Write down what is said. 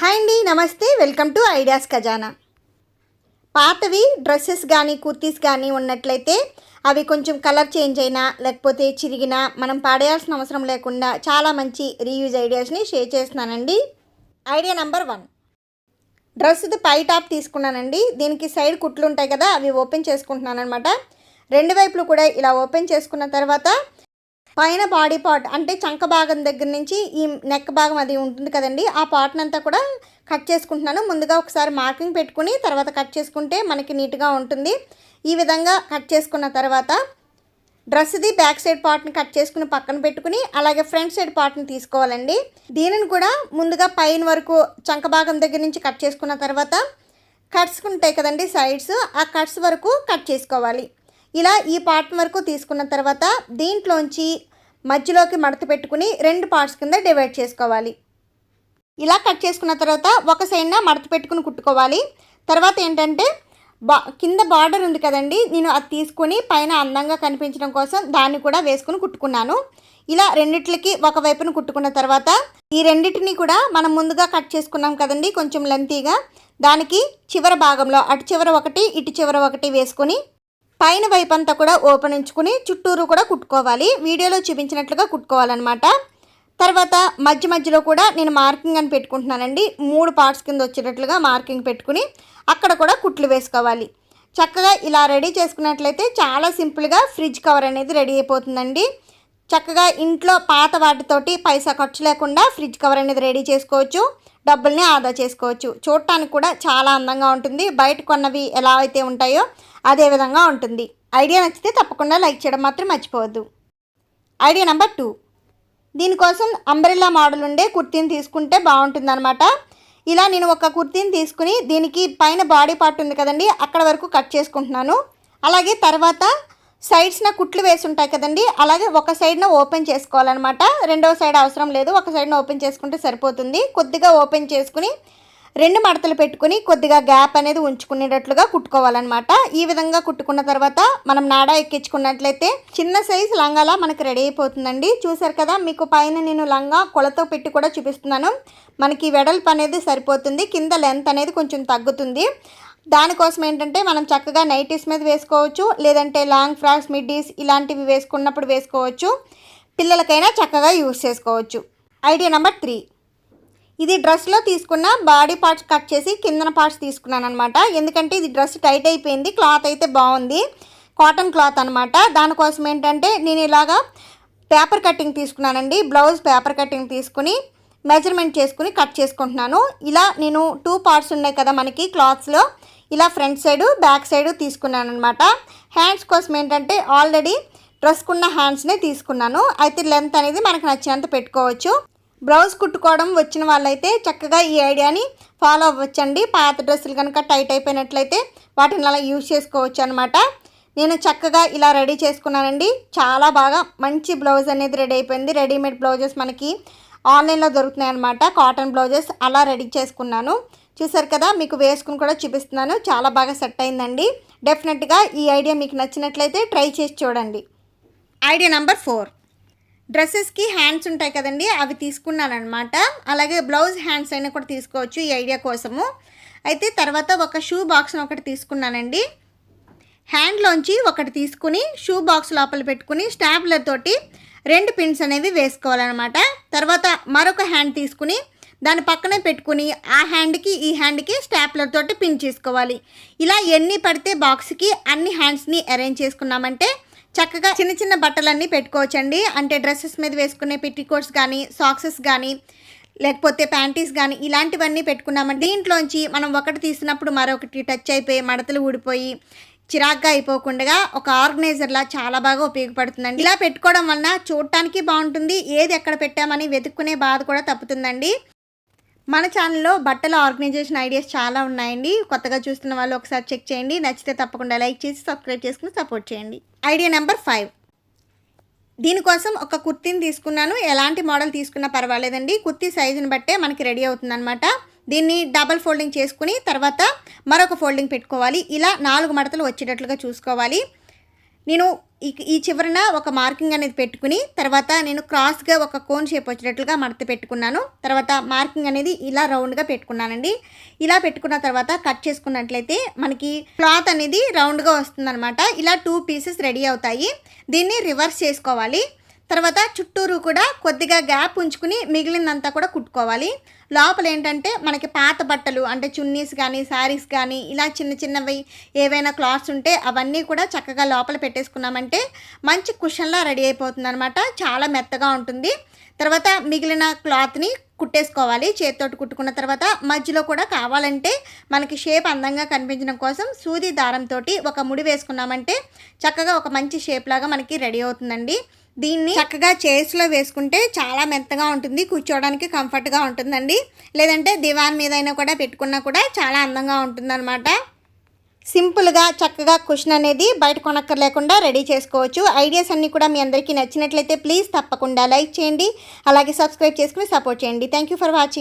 Hi అండి నమస్తే. Welcome to ideas ఖజానా. పాతవి డ్రెస్సెస్ కానీ కుర్తీస్ కానీ ఉన్నట్లయితే అవి కొంచెం కలర్ చేంజ్ అయినా లేకపోతే చిరిగినా మనం పాడేయాల్సిన అవసరం లేకుండా చాలా మంచి రీయూజ్ ఐడియాస్ని షేర్ చేస్తున్నానండి. Idea number one. డ్రెస్ది పై టాప్ తీసుకున్నానండి. దీనికి సైడ్ కుట్లు ఉంటాయి కదా అవి ఓపెన్ చేసుకుంటున్నాను అనమాట రెండు వైపులు కూడా ఇలా ఓపెన్ చేసుకున్న తర్వాత పైన బాడీ పార్ట్ అంటే చంక భాగం దగ్గర నుంచి ఈ నెక్ భాగం అది ఉంటుంది కదండి ఆ పార్ట్ని అంతా కూడా కట్ చేసుకుంటున్నాను. ముందుగా ఒకసారి మార్కింగ్ పెట్టుకుని తర్వాత కట్ చేసుకుంటే మనకి నీట్గా ఉంటుంది. ఈ విధంగా కట్ చేసుకున్న తర్వాత డ్రెస్ది బ్యాక్ సైడ్ పార్ట్ని కట్ చేసుకుని పక్కన పెట్టుకుని అలాగే ఫ్రంట్ సైడ్ పార్ట్ని తీసుకోవాలండి. దీనిని కూడా ముందుగా పైన వరకు చంక భాగం దగ్గర నుంచి కట్ చేసుకున్న తర్వాత కట్స్ ఉంటాయి కదండి సైడ్స్ ఆ కట్స్ వరకు కట్ చేసుకోవాలి. ఇలా ఈ పార్ట్ వరకు తీసుకున్న తర్వాత దీంట్లోంచి మధ్యలోకి మడత పెట్టుకుని రెండు పార్ట్స్ కింద డివైడ్ చేసుకోవాలి. ఇలా కట్ చేసుకున్న తర్వాత ఒక సైడ్న మడత పెట్టుకుని కుట్టుకోవాలి. తర్వాత ఏంటంటే బా కింద బార్డర్ ఉంది కదండి నేను అది తీసుకొని పైన అందంగా కనిపించడం కోసం దాన్ని కూడా వేసుకుని కుట్టుకున్నాను. ఇలా రెండిట్లకి ఒక వైపున కుట్టుకున్న తర్వాత ఈ రెండింటిని కూడా మనం ముందుగా కట్ చేసుకున్నాం కదండి కొంచెం లెంతీగా దానికి చివర భాగంలో అటు చివర ఒకటి ఇటు చివర ఒకటి వేసుకొని పైన వైపు అంతా కూడా ఓపెన్ ఉంచుకుని చుట్టూరు కూడా కుట్టుకోవాలి. వీడియోలో చూపించినట్లుగా కుట్టుకోవాలన్నమాట. తర్వాత మధ్య మధ్యలో కూడా నేను మార్కింగ్ అని పెట్టుకుంటున్నానండి. మూడు పార్ట్స్ కింద వచ్చేటట్లుగా మార్కింగ్ పెట్టుకుని అక్కడ కూడా కుట్లు వేసుకోవాలి. చక్కగా ఇలా రెడీ చేసుకున్నట్లయితే చాలా సింపుల్గా ఫ్రిడ్జ్ కవర్ అనేది రెడీ అయిపోతుందండి. చక్కగా ఇంట్లో పాత వాటితోటి పైసా ఖర్చు లేకుండా ఫ్రిడ్జ్ కవర్ అనేది రెడీ చేసుకోవచ్చు డబ్బుల్ని ఆదా చేసుకోవచ్చు. చూడటానికి కూడా చాలా అందంగా ఉంటుంది. బయట కొన్నవి ఎలా అయితే ఉంటాయో అదే విధంగా ఉంటుంది. ఐడియా నచ్చితే తప్పకుండా లైక్ చేయడం మాత్రం మర్చిపోవద్దు. Idea number two. దీనికోసం అంబ్రెల్లా మోడల్ ఉండే కుర్తీని తీసుకుంటే బాగుంటుందన్నమాట. ఇలా నేను ఒక కుర్తీని తీసుకుని దీనికి పైన బాడీ పార్ట్ ఉంది కదండి అక్కడ వరకు కట్ చేసుకుంటున్నాను. అలాగే తర్వాత సైడ్స్న కుట్లు వేసి ఉంటాయి కదండి అలాగే ఒక సైడ్న ఓపెన్ చేసుకోవాలన్నమాట. రెండవ సైడ్ అవసరం లేదు ఒక సైడ్న ఓపెన్ చేసుకుంటే సరిపోతుంది. కొద్దిగా ఓపెన్ చేసుకుని రెండు మడతలు పెట్టుకుని కొద్దిగా గ్యాప్ అనేది ఉంచుకునేటట్లుగా కుట్టుకోవాలన్నమాట. ఈ విధంగా కుట్టుకున్న తర్వాత మనం నాడా ఎక్కించుకున్నట్లయితే చిన్న సైజు లంగాలా మనకు రెడీ అయిపోతుందండి. చూసారు కదా మీకు పైన నేను లంగా కొలతో పెట్టి కూడా చూపిస్తున్నాను. మనకి వెడల్పు అనేది సరిపోతుంది కింద లెంత్ అనేది కొంచెం తగ్గుతుంది. దానికోసం ఏంటంటే మనం చక్కగా నైటీస్ మీద వేసుకోవచ్చు లేదంటే లాంగ్ ఫ్రాక్స్ మిడ్డీస్ ఇలాంటివి వేసుకున్నప్పుడు వేసుకోవచ్చు పిల్లలకైనా చక్కగా యూస్ చేసుకోవచ్చు. Idea number three. ఇది డ్రెస్లో తీసుకున్న బాడీ పార్ట్స్ కట్ చేసి కిందన పార్ట్స్ తీసుకున్నాను అనమాట ఎందుకంటే ఇది డ్రెస్ టైట్ అయిపోయింది క్లాత్ అయితే బాగుంది. కాటన్ క్లాత్ అనమాట దానికోసం ఏంటంటే నేను ఇలాగా పేపర్ కటింగ్ తీసుకున్నానండి. బ్లౌజ్ పేపర్ కటింగ్ తీసుకుని మెజర్మెంట్ చేసుకుని కట్ చేసుకుంటున్నాను. ఇలా నేను టూ పార్ట్స్ ఉన్నాయి కదా మనకి క్లాత్స్లో. ఇలా ఫ్రంట్ సైడు బ్యాక్ సైడు తీసుకున్నాను అనమాట హ్యాండ్స్ కోసం ఏంటంటే ఆల్రెడీ డ్రెస్కున్న హ్యాండ్స్నే తీసుకున్నాను. అయితే లెంత్ అనేది మనకు నచ్చినంత పెట్టుకోవచ్చు. బ్లౌజ్ కుట్టుకోవడం వచ్చిన వాళ్ళైతే చక్కగా ఈ ఐడియాని ఫాలో అవ్వచ్చండి. పాత డ్రెస్సులు కనుక టైట్ అయిపోయినట్లయితే వాటిని అలా యూజ్ చేసుకోవచ్చు అనమాట నేను చక్కగా ఇలా రెడీ చేసుకున్నానండి. చాలా బాగా మంచి బ్లౌజ్ అనేది రెడీ అయిపోయింది. రెడీమేడ్ బ్లౌజెస్ మనకి ఆన్లైన్లో దొరుకుతున్నాయి అనమాట కాటన్ బ్లౌజెస్ అలా రెడీ చేసుకున్నాను. చూసారు కదా మీకు వేసుకుని కూడా చూపిస్తున్నాను. చాలా బాగా సెట్ అయిందండి. డెఫినెట్గా ఈ ఐడియా మీకు నచ్చినట్లయితే ట్రై చేసి చూడండి. Idea number four. డ్రెస్సెస్కి హ్యాండ్స్ ఉంటాయి కదండి అవి తీసుకున్నాను అనమాట అలాగే బ్లౌజ్ హ్యాండ్స్ అయినా కూడా తీసుకోవచ్చు ఈ ఐడియా కోసము. అయితే తర్వాత ఒక షూ బాక్స్ని ఒకటి తీసుకున్నానండి. హ్యాండ్లోంచి ఒకటి తీసుకుని షూ బాక్స్ లోపల పెట్టుకుని స్టాప్లర్ తోటి రెండు పిన్స్ అనేవి వేసుకోవాలన్నమాట. తర్వాత మరొక హ్యాండ్ తీసుకుని దాని పక్కనే పెట్టుకుని ఆ హ్యాండ్కి ఈ హ్యాండ్కి స్టాప్లర్ తోటి పిన్ చేసుకోవాలి. ఇలా ఎన్ని పడితే బాక్స్కి అన్ని హ్యాండ్స్ని అరేంజ్ చేసుకున్నామంటే చక్కగా చిన్న చిన్న బట్టలన్నీ పెట్టుకోవచ్చండి. అంటే డ్రెస్సెస్ మీద వేసుకునే పెట్టికోట్స్ కానీ సాక్సెస్ కానీ లేకపోతే ప్యాంటీస్ కానీ ఇలాంటివన్నీ పెట్టుకున్నామంటే దీంట్లోంచి మనం ఒకటి తీసినప్పుడు మరొకటి టచ్ అయిపోయి మడతలు ఊడిపోయి చిరాగ్గా అయిపోకుండా ఒక ఆర్గనైజర్లా చాలా బాగా ఉపయోగపడుతుందండి. ఇలా పెట్టుకోవడం వలన చూడటానికి బాగుంటుంది. ఏది ఎక్కడ పెట్టామని వెతుక్కునే బాధ కూడా తప్పుతుందండి. మన ఛానల్లో బట్టల ఆర్గనైజేషన్ ఐడియాస్ చాలా ఉన్నాయండి. కొత్తగా చూస్తున్న వాళ్ళు ఒకసారి చెక్ చేయండి. నచ్చితే తప్పకుండా లైక్ చేసి సబ్స్క్రైబ్ చేసుకుని సపోర్ట్ చేయండి. ఐడియా నెంబర్ ఫైవ్ దీనికోసం ఒక కుర్తీని తీసుకున్నాను. ఎలాంటి మోడల్ తీసుకున్నా పర్వాలేదండి. కుర్తీ సైజుని బట్టే మనకి రెడీ అవుతుందన్నమాట. దీన్ని డబల్ ఫోల్డింగ్ చేసుకుని తర్వాత మరొక ఫోల్డింగ్ పెట్టుకోవాలి. ఇలా నాలుగు మడతలు వచ్చేటట్లుగా చూసుకోవాలి. నేను ఈ ఈ చివరన ఒక మార్కింగ్ అనేది పెట్టుకుని తర్వాత నేను క్రాస్గా ఒక కోన్ షేప్ వచ్చేటట్లుగా మడత పెట్టుకున్నాను. తర్వాత మార్కింగ్ అనేది ఇలా రౌండ్గా పెట్టుకున్నానండి. ఇలా పెట్టుకున్న తర్వాత కట్ చేసుకున్నట్లయితే మనకి క్లాత్ అనేది రౌండ్గా వస్తుందన్నమాట. ఇలా టూ పీసెస్ రెడీ అవుతాయి. దీన్ని రివర్స్ చేసుకోవాలి. తర్వాత చుట్టూరు కూడా కొద్దిగా గ్యాప్ ఉంచుకుని మిగిలినంతా కూడా కుట్టుకోవాలి. లోపల ఏంటంటే మనకి పాత బట్టలు అంటే చున్నీస్ కానీ శారీస్ కానీ ఇలా చిన్న చిన్నవి ఏవైనా క్లాత్స్ ఉంటే అవన్నీ కూడా చక్కగా లోపల పెట్టేసుకున్నామంటే మంచి కుషన్లా రెడీ అయిపోతుంది అనమాట చాలా మెత్తగా ఉంటుంది. తర్వాత మిగిలిన క్లాత్ని కుట్టేసుకోవాలి. చేతితోటి కుట్టుకున్న తర్వాత మధ్యలో కూడా కావాలంటే మనకి షేప్ అందంగా కనిపించడం కోసం సూది దారంతో ఒక ముడి వేసుకున్నామంటే చక్కగా ఒక మంచి షేప్ లాగా మనకి రెడీ అవుతుందండి. దీన్ని చక్కగా చైర్స్లో వేసుకుంటే చాలా మెత్తగా ఉంటుంది కూర్చోవడానికి కంఫర్ట్గా ఉంటుందండి. లేదంటే దివాన్ మీద అయినా కూడా పెట్టుకున్నా కూడా చాలా అందంగా ఉంటుందన్నమాట. సింపుల్గా చక్కగా కుషన్ అనేది బయట కొనక్కర్లేకుండా రెడీ చేసుకోవచ్చు. ఐడియాస్ అన్నీ కూడా మీ అందరికీ నచ్చినట్లయితే ప్లీజ్ తప్పకుండా లైక్ చేయండి. అలాగే సబ్స్క్రైబ్ చేసుకుని సపోర్ట్ చేయండి. Thank you for watching